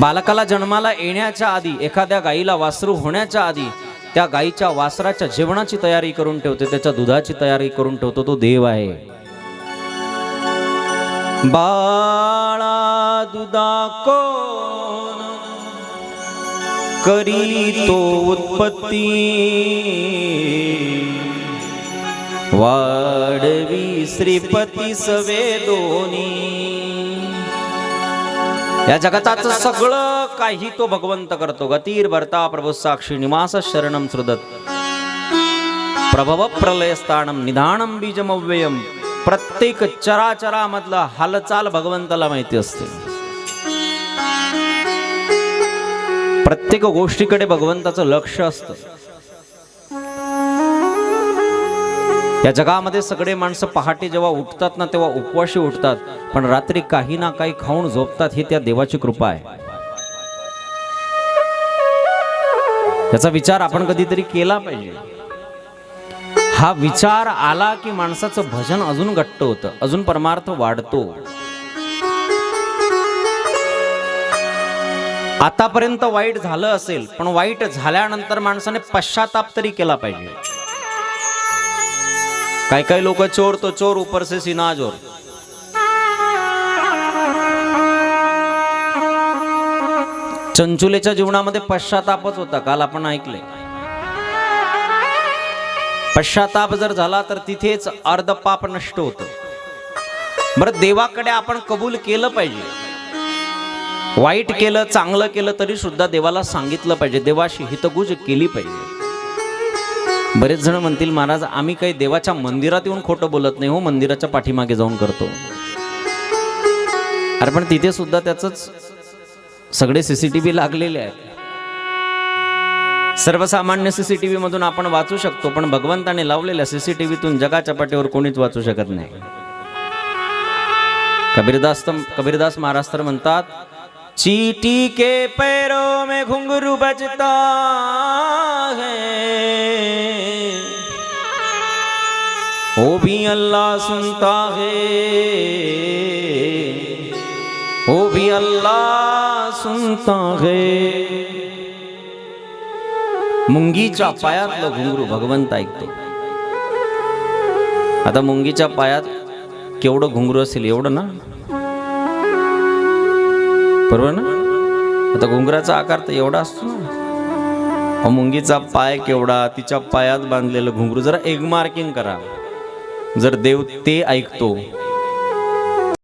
बालकाला जन्माला येण्याच्या आधी एखाद्या गाईला वासरू होण्याच्या आधी त्या गाईच्या वासराच्या जेवणाची तयारी करून ठेवते त्याच्या दुधाची तयारी करून ठेवतो तो देव आहे. बाळा दुधा कोण करी तो उत्पत्ती? वाढवी श्रीपती सवे दोनी या जगताचं सगळं काही तो भगवंत करतो. गतीर भरता प्रभू साक्षी निवास शरणम सुदत. प्रभव प्रलयस्थानम निधानम बीजमव्ययम प्रत्येक चराचरामधला हालचाल भगवंताला माहिती असते. प्रत्येक गोष्टीकडे भगवंताचं लक्ष असतं. या जगामध्ये सगळे माणसं पहाटे जेव्हा उठतात ना तेव्हा उपवाशी उठतात. पण रात्री काही ना काही खाऊन झोपतात ही त्या देवाची कृपा आहे. त्याचा विचार आपण कधीतरी केला पाहिजे. हा विचार आला की माणसाचं भजन अजून घट्ट होतं अजून परमार्थ वाढतो. आतापर्यंत वाईट झालं असेल पण वाईट झाल्यानंतर माणसाने पश्चाताप तरी केला पाहिजे. काही काही लोक चोर तो चोर उपर से सीना जोर चंचुलेच्या जीवनामध्ये पश्चातापच होता काल आपण ऐकले पश्चाताप जर झाला तर तिथेच अर्ध पाप नष्ट होतं. बरं देवाकडे आपण कबूल केलं पाहिजे. वाईट केलं चांगलं केलं तरी सुद्धा देवाला सांगितलं पाहिजे. देवाशी हितगुज केली पाहिजे. बरेच जण म्हणतील महाराज आम्ही काही देवाच्या मंदिरात येऊन खोटं बोलत नाही हो मंदिराच्या पाठीमागे जाऊन करतो. अरे पण तिथे सुद्धा त्याच सगळे सीसीटीव्ही लागलेले आहेत. सर्वसामान्य सीसीटीव्ही मधून आपण वाचू शकतो पण भगवंताने लावलेल्या सीसीटीव्हीतून जगाच्या पाठीवर कोणीच वाचू शकत नाही. कबीरदास कबीरदास महाराज तर म्हणतात चीटी के पैरों में घुंगरू बजता वो भी अल्लाह सुनता है। वो भी अल्लाह सुनता है। मुंगीच्या पायातलं घुंगरू भगवंत ऐकतो। आता मुंगीच्या पायात केवढं घुंगरू असेल एवढं ना? बरोबर ना? आता घुंगराचा आकार तर एवढा असतो ना? मुंगीचा पाय केवढा तिच्या पायात बांधलेलं घुंगरू जरा एग मार्किंग करा. जर देव ते ऐकतो